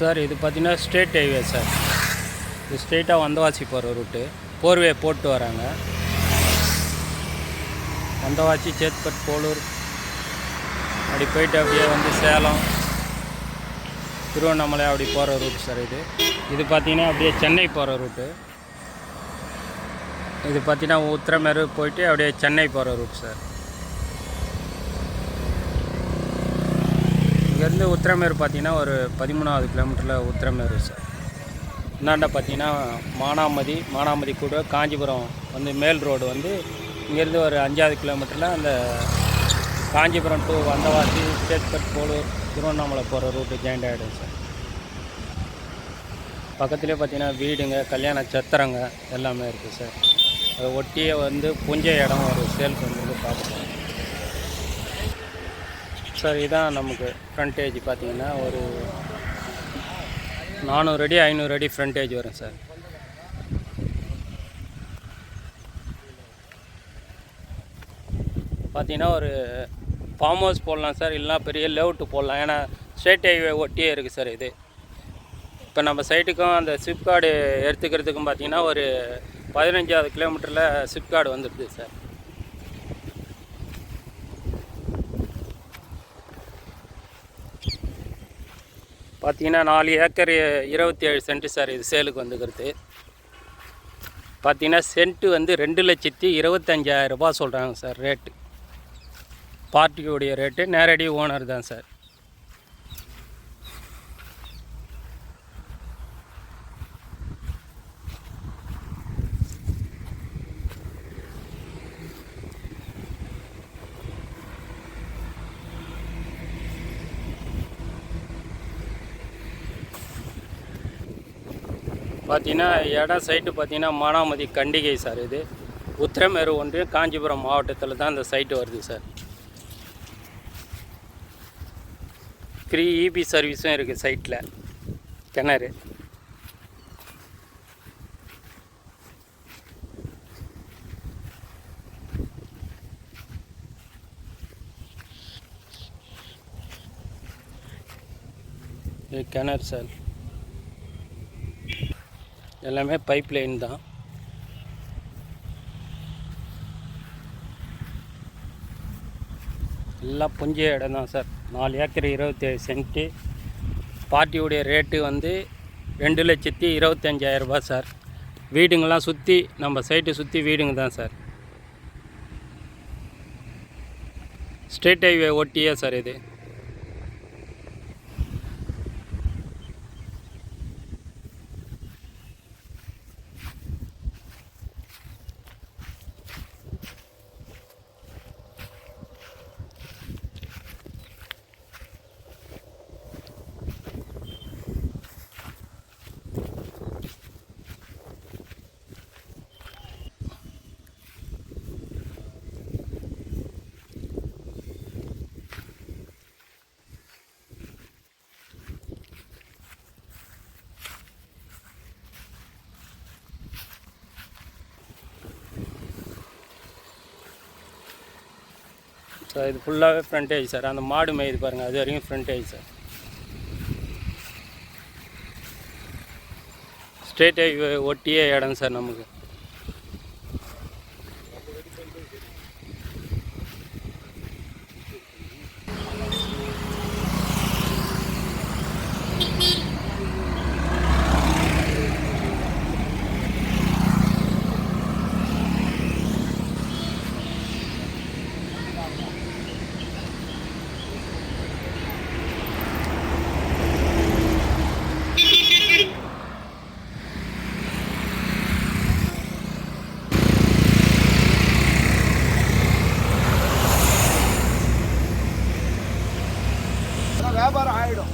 Sir இது பார்த்திங்கன்னா state highway sir. இது ஸ்ட்ரெயிட்டாக வந்தவாசி போகிற ரூட்டு. போர்வே போட்டு வராங்க. வந்தவாசி சேத்பட் போலூர். அப்படி போயிட்டு அப்படியே வந்து சேலம் திருவண்ணாமலை அப்படி போகிற ரூட் சார் இது. இது பார்த்தீங்கன்னா அப்படியே சென்னை போகிற ரூட்டு. இது பார்த்தீங்கன்னா உத்திரமேரூர் போயிட்டு அப்படியே சென்னை போகிற ரூட் சார். இங்கேருந்து உத்திரமேர் பார்த்தீங்கன்னா ஒரு பதிமூணாவது கிலோமீட்டரில் உத்திரமேரு சார். இந்தாண்ட பார்த்தீங்கன்னா மானாமதி மானாமதி கூட காஞ்சிபுரம் வந்து மேல் ரோடு வந்து இங்கேருந்து ஒரு அஞ்சாவது கிலோமீட்டரில் அந்த காஞ்சிபுரம் டு வந்தவாசி சேத்பட் போலூர் திருவண்ணாமலை போகிற ரூட்டு ஜாயிண்ட் ஆகிடும் சார். பக்கத்துலேயே பார்த்தீங்கன்னா வீடுங்க கல்யாண சத்திரங்க எல்லாமே இருக்குது சார். அதை ஒட்டியே வந்து புஞ்ச இடம் ஒரு சேல்ஸ் வந்து பார்த்துக்கலாம். சார் இதுதான் நமக்கு ஃப்ரண்டேஜ் பார்த்தீங்கன்னா ஒரு நானூறு அடி ஐநூறு அடி ஃப்ரண்டேஜ் வரும் சார். பார்த்தீங்கன்னா ஒரு ஃபார்ம் ஹவுஸ் போடலாம் சார் இல்லைனா பெரிய லேவுட்டு போடலாம். ஏன்னா ஸ்டேட் ஹைவே ஒட்டியே இருக்குது சார் இது. இப்போ நம்ம சைட்டுக்கும் அந்த சிப்கார்டு எடுத்துக்கிறதுக்கும் பார்த்தீங்கன்னா ஒரு பதினஞ்சாவது கிலோமீட்டரில் சிப்கார்டு வந்துடுது சார். பார்த்தீங்கன்னா நாலு ஏக்கர் இருபத்தி ஏழு சென்ட் சார் இது சேலுக்கு வந்துக்கிறது. பார்த்தீங்கன்னா சென்ட்டு வந்து ரெண்டு லட்சத்தி இருபத்தஞ்சாயிரரூபா ரூபாய் சொல்கிறாங்க சார் ரேட்டு. பார்ட்டியுடைய ரேட்டு நேரடி ஓனர் தான் சார். பார்த்தீங்கன்னா இடம் சைட்டு பார்த்தீங்கன்னா மானாமதி கண்டிகை சார் இது. உத்திரமேரு ஒன்றியம் காஞ்சிபுரம் மாவட்டத்தில் தான் இந்த சைட்டு வருது சார். த்ரீ இபி சர்வீஸும் இருக்குது சைட்டில் கிணறு. இது கிணறு சார். எல்லாமே பைப் லைன் தான். எல்லாம் புஞ்ச இடம் தான் சார். நாலு ஏக்கர் இருபத்தேழு சென்ட்டு பார்ட்டியுடைய ரேட்டு வந்து ரெண்டு லட்சத்தி இருபத்தஞ்சாயிரரூபா சார். வீடுங்கள்லாம் சுற்றி நம்ம சைட்டை சுற்றி வீடுங்க தான் சார். ஸ்டேட் ஹைவே ஒட்டியே சார் இது. சார் இது ஃபுல்லாகவே ஃப்ரண்டேஜ் சார். அந்த மாடு மேயுது பாருங்கள் அது வரைக்கும் ஃப்ரண்டேஜ் சார். ஸ்டேட் ஹைவே ஒட்டியே இடம் சார் நமக்கு. வியாபாரம் ஆகிடும்